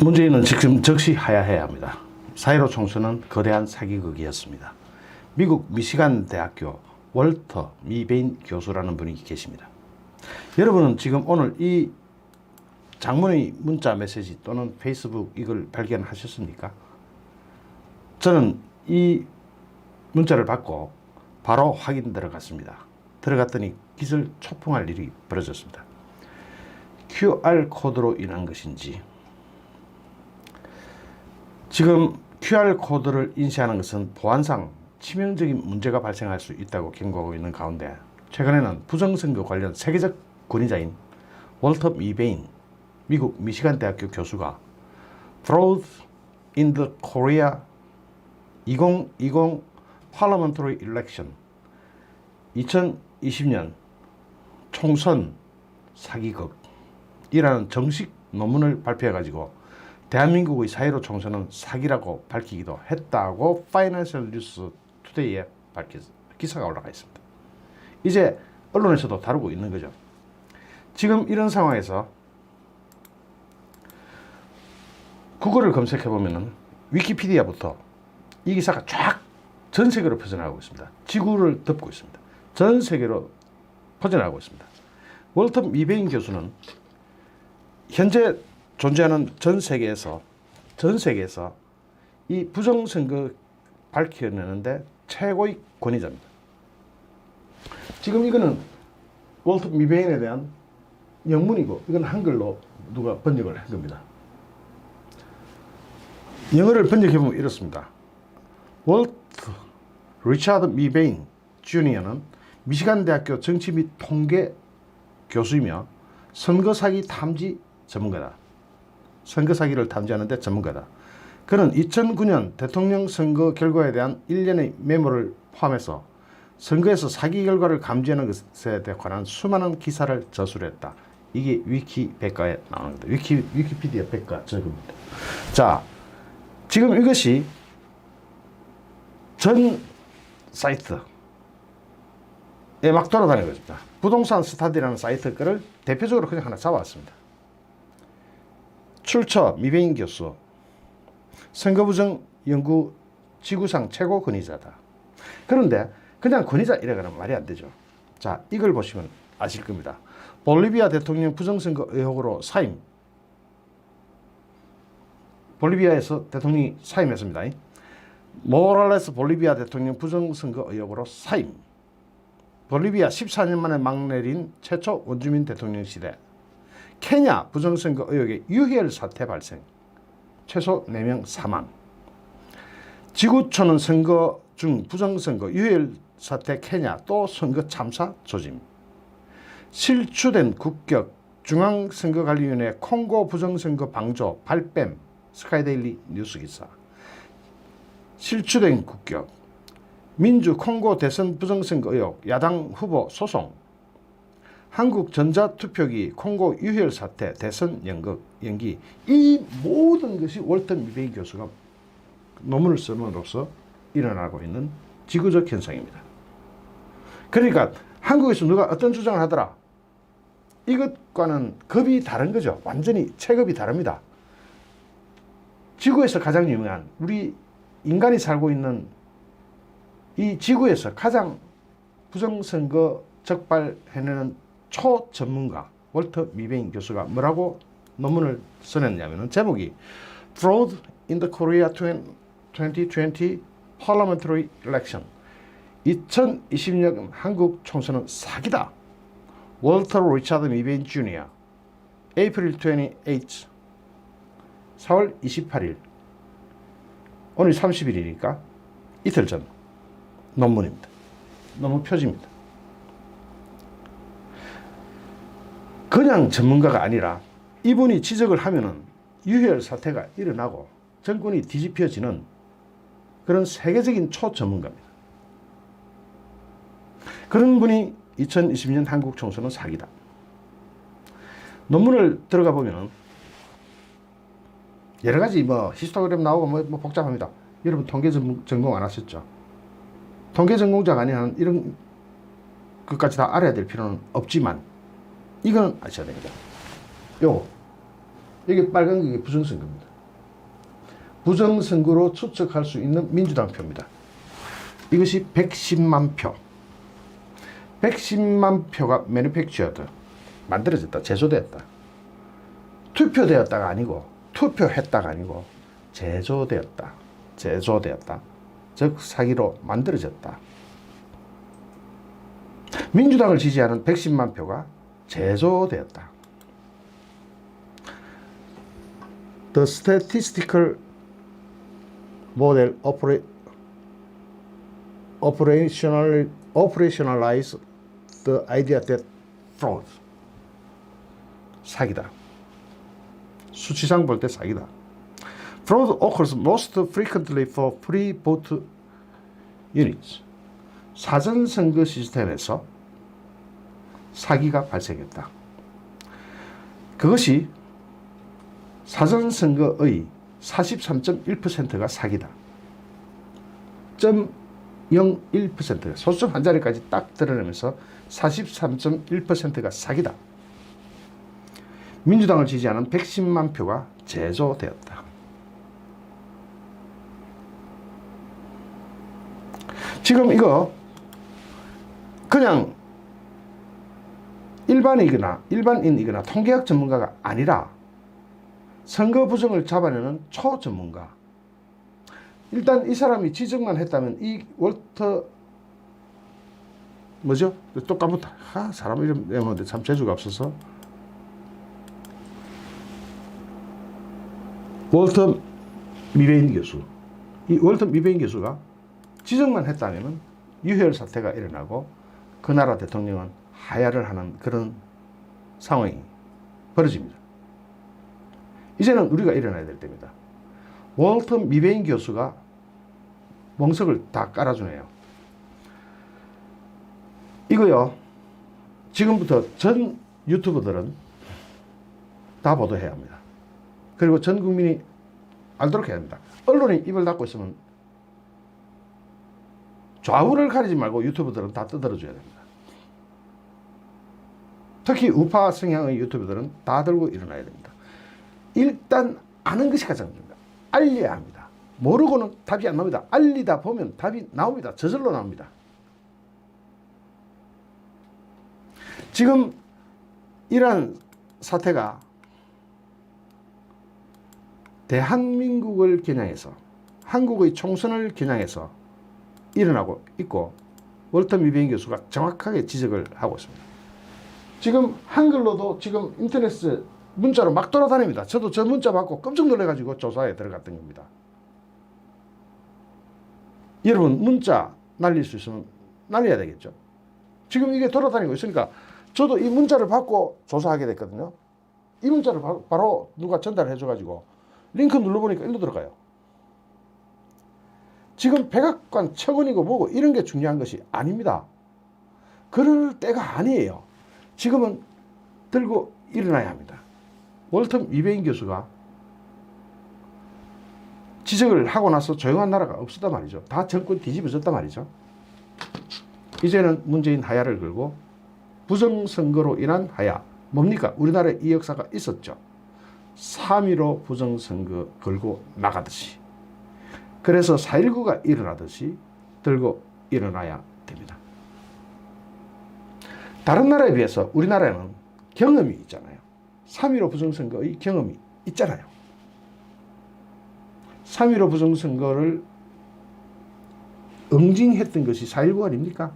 문재인은 지금 즉시 하야해야 합니다. 4.15 총선은 거대한 사기극이었습니다. 미국 미시간 대학교 월터 미베인 교수라는 분이 계십니다. 여러분은 지금 오늘 이 장문의 문자 메시지 또는 페이스북 이걸 발견하셨습니까? 저는 이 문자를 받고 바로 확인 들어갔습니다. 들어갔더니 기절 초풍할 일이 벌어졌습니다. QR 코드로 인한 것인지 지금 QR 코드를 인쇄하는 것은 보안상 치명적인 문제가 발생할 수 있다고 경고하고 있는 가운데 최근에는 부정선거 관련 세계적 권위자인 월터 미베인 미국 미시간 대학교 교수가 Fraud in the Korea 2020 Parliamentary Election 2020년 총선 사기극이라는 정식 논문을 발표해가지고 대한민국의 4.15 총선은 사기라고 밝히기도 했다고 파이낸셜 뉴스 투데이에 밝혔, 기사가 올라가 있습니다. 이제 언론에서도 다루고 있는 거죠. 지금 이런 상황에서 구글을 검색해 보면은 위키피디아부터 이 기사가 쫙 전 세계로 퍼져나가고 있습니다. 지구를 덮고 있습니다. 전 세계로 퍼져나가고 있습니다. 월터 미베인 교수는 현재 존재하는 전 세계에서 전 세계에서 이 부정선거 밝혀내는데 최고의 권위자입니다. 지금 이거는 월터 미베인에 대한 영문이고 이건 한글로 누가 번역을 한 겁니다. 영어를 번역해 보면 이렇습니다. 월트 리차드 미베인 주니어는 미시간 대학교 정치 및 통계 교수이며 선거 사기 탐지 전문가다. 선거 사기를 탐지하는데 전문가다. 그는 2009년 대통령 선거 결과에 대한 일련의 메모를 포함해서 선거에서 사기 결과를 감지하는 것에 관한 수많은 기사를 저술했다. 이게 위키 백과에 나오는 겁니다. 위키 위키피디아 백과 적입니다. 자, 지금 이것이 전 사이트에 막 돌아다니고 있습니다. 부동산 스타디라는 사이트 거를 대표적으로 그냥 하나 잡아왔습니다. 출처 미베인 교수 선거부정 연구 지구상 최고 권위자다. 그런데 그냥 권위자 이래가는 말이 안 되죠. 자, 이걸 보시면 아실 겁니다. 볼리비아 대통령 부정선거 의혹으로 사임. 볼리비아에서 대통령이 사임했습니다. 모랄레스 볼리비아 대통령 부정선거 의혹으로 사임. 볼리비아 14년 만에 막 내린 최초 원주민 대통령 시대. 케냐 부정선거 의혹의 유혈 사태 발생. 최소 4명 사망. 지구촌은 선거 중 부정선거 유혈 사태 케냐 또 선거 참사 조짐. 실추된 국격 중앙선거관리위원회 콩고 부정선거 방조 발뺌 스카이데일리 뉴스 기사. 실추된 국격 민주 콩고 대선 부정선거 의혹 야당 후보 소송 한국 전자투표기 콩고 유혈 사태 대선 연극 연기 이 모든 것이 월터 미베이 교수가 논문을 쓰므로써 일어나고 있는 지구적 현상입니다. 그러니까 한국에서 누가 어떤 주장을 하더라 이것과는 급이 다른 거죠. 완전히 체급이 다릅니다. 지구에서 가장 유명한 우리 인간이 살고 있는 이 지구에서 가장 부정선거 적발해내는 초전문가 월터 미베인 교수가 뭐라고 논문을 써냈냐면 제목이 Fraud in the Korea 2020 Parliamentary Election 2020년 한국 총선은 사기다. 월터 리차드 미베인 주니어 April 28 4월 28일 오늘 30일이니까 이틀 전 논문입니다. 논문 표지입니다. 그냥 전문가가 아니라 이분이 지적을 하면은 유혈 사태가 일어나고 정권이 뒤집혀지는 그런 세계적인 초전문가입니다. 그런 분이 2020년 한국 총선은 사기다. 논문을 들어가 보면 여러 가지 뭐 히스토그램 나오고 뭐, 뭐 복잡합니다. 여러분 통계 전, 전공 안 하셨죠? 통계 전공자가 아닌 한 이런 것까지 다 알아야 될 필요는 없지만 이거는 아셔야 됩니다. 요거 이게 빨간 게 부정선거입니다. 부정선거로 추측할 수 있는 민주당 표입니다. 이것이 110만 표. 110만 표가 매니팩처드 만들어졌다. 제조되었다. 투표되었다가 아니고 투표했다가 아니고 제조되었다. 제조되었다. 즉 사기로 만들어졌다. 민주당을 지지하는 110만 표가 제조되었다. The statistical model opera, operational, operationalize the idea that fraud 사기다. 수치상 볼 때 사기다. Fraud occurs most frequently for pre-vote units. 사전 선거 시스템에서 사기가 발생했다. 그것이 사전 선거의 43.1%가 사기다. 0.01%가 소수점 한 자리까지 딱 드러내면서 43.1%가 사기다. 민주당을 지지하는 110만 표가 제조되었다. 지금 이거 그냥 일반이거나 일반인이거나 통계학 전문가가 아니라 선거 부정을 잡아내는 초전문가. 일단 이 사람이 지적만 했다면 이 월터 뭐죠? 또 까먹다. 아, 사람 이름 외우는데 참 재주가 없어서. 월터 미베인 교수. 이 월터 미베인 교수가 지적만 했다면 유혈 사태가 일어나고 그 나라 대통령은 하야를 하는 그런 상황이 벌어집니다. 이제는 우리가 일어나야 될 때입니다. 월터 미베인 교수가 멍석을 다 깔아주네요. 이거요. 지금부터 전 유튜버들은 다 보도해야 합니다. 그리고 전 국민이 알도록 해야 합니다. 언론이 입을 닫고 있으면 좌우를 가리지 말고 유튜버들은 다 떠들어줘야 됩니다. 특히 우파 성향의 유튜버들은 다 들고 일어나야 됩니다. 일단 아는 것이 가장 중요합니다. 알려야 합니다. 모르고는 답이 안 나옵니다. 알리다 보면 답이 나옵니다. 저절로 나옵니다. 지금 이러한 사태가 대한민국을 겨냥해서 한국의 총선을 겨냥해서 일어나고 있고 월터 미베인 교수가 정확하게 지적을 하고 있습니다. 지금 한글로도 지금 인터넷에 문자로 막 돌아다닙니다. 저도 저 문자 받고 깜짝 놀래가지고 조사에 들어갔던 겁니다. 여러분 문자 날릴 수 있으면 날려야 되겠죠. 지금 이게 돌아다니고 있으니까 저도 이 문자를 받고 조사하게 됐거든요. 이 문자를 바, 바로 누가 전달해 줘가지고 링크 눌러보니까 일로 들어가요. 지금 백악관 처근이고 뭐고 이런 게 중요한 것이 아닙니다. 그럴 때가 아니에요. 지금은 들고 일어나야 합니다. 월터 이베인 교수가 지적을 하고 나서 조용한 나라가 없었단 말이죠. 다 정권 뒤집어졌단 말이죠. 이제는 문재인 하야를 걸고 부정선거로 인한 하야. 뭡니까? 우리나라에 이 역사가 있었죠. 3.15 부정선거 걸고 나가듯이. 그래서 4.19가 일어나듯이 들고 일어나야 됩니다. 다른 나라에 비해서 우리나라는 경험이 있잖아요. 3.15 부정선거의 경험이 있잖아요. 3.15 부정선거를 응징했던 것이 4.19 아닙니까?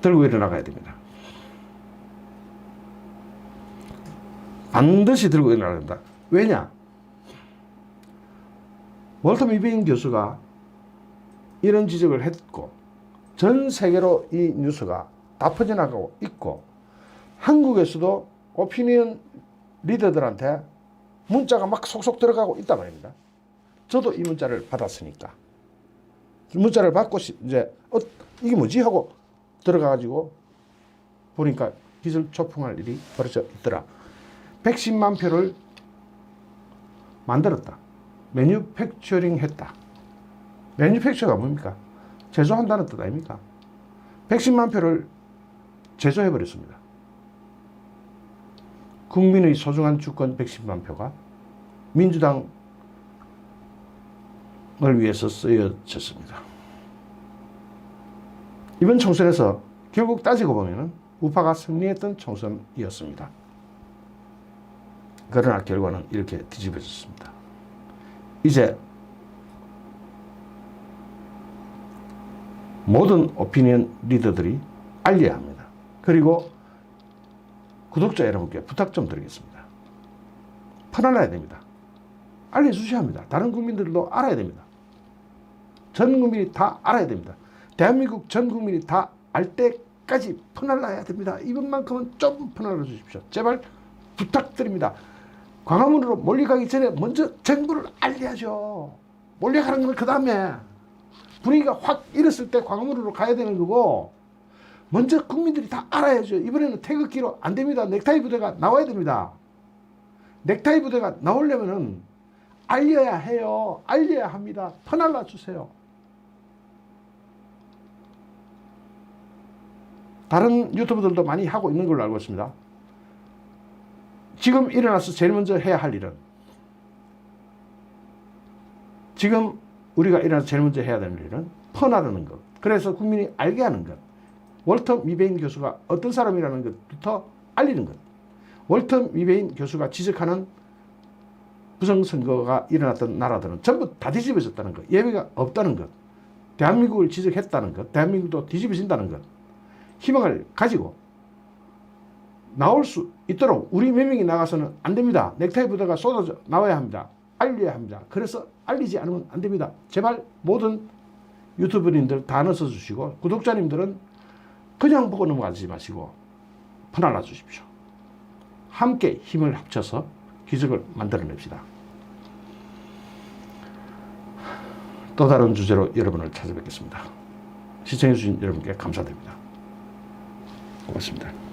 들고 일어나가야 됩니다. 반드시 들고 일어나야 된다. 왜냐? 월터 미베인 교수가 이런 지적을 했고 전 세계로 이 뉴스가 다 퍼져나가고 있고 한국에서도 오피니언 리더들한테 문자가 막 속속 들어가고 있단 말입니다. 저도 이 문자를 받았으니까 문자를 받고 이제 어, 이게 뭐지 하고 들어가가지고 보니까 기술 초풍할 일이 벌어져 있더라. 110만 표를 만들었다. 매뉴팩처링 했다. 매뉴팩처가 뭡니까? 제조한다는 뜻 아닙니까? 110만 표를 제조해버렸습니다. 국민의 소중한 주권 110만 표가 민주당을 위해서 쓰여졌습니다. 이번 총선에서 결국 따지고 보면 우파가 승리했던 총선이었습니다. 그러나 결과는 이렇게 뒤집어졌습니다. 이제 모든 오피니언 리더들이 알려야 합니다. 그리고 구독자 여러분께 부탁 좀 드리겠습니다. 퍼날라야 됩니다. 알려주셔야 합니다. 다른 국민들도 알아야 됩니다. 전 국민이 다 알아야 됩니다. 대한민국 전 국민이 다 알 때까지 퍼날라야 됩니다. 이번만큼은 좀 퍼날라 주십시오. 제발 부탁드립니다. 광화문으로 몰려가기 전에 먼저 정부를 알려야죠. 몰려가는 건 그 다음에 분위기가 확 일었을 때 광화문으로 가야 되는 거고 먼저 국민들이 다 알아야죠. 이번에는 태극기로 안 됩니다. 넥타이 부대가 나와야 됩니다. 넥타이 부대가 나오려면은 알려야 해요. 알려야 합니다. 퍼날라 주세요. 다른 유튜브들도 많이 하고 있는 걸로 알고 있습니다. 지금 일어나서 제일 먼저 해야 할 일은 지금 우리가 일어나서 제일 먼저 해야 되는 일은 퍼나르는 것. 그래서 국민이 알게 하는 것. 월터 미베인 교수가 어떤 사람이라는 것부터 알리는 것. 월터 미베인 교수가 지적하는 부정선거가 일어났던 나라들은 전부 다 뒤집어졌다는 것. 예외가 없다는 것. 대한민국을 지적했다는 것. 대한민국도 뒤집어진다는 것. 희망을 가지고 나올 수 있도록 우리 몇 명이 나가서는 안 됩니다. 넥타이 부대가 쏟아져 나와야 합니다. 알려야 합니다. 그래서 알리지 않으면 안 됩니다. 제발 모든 유튜브님들 다 넣어서 주시고 구독자님들은 그냥 보고 넘어가지 마시고 퍼날라 주십시오. 함께 힘을 합쳐서 기적을 만들어냅시다. 또 다른 주제로 여러분을 찾아뵙겠습니다. 시청해주신 여러분께 감사드립니다. 고맙습니다.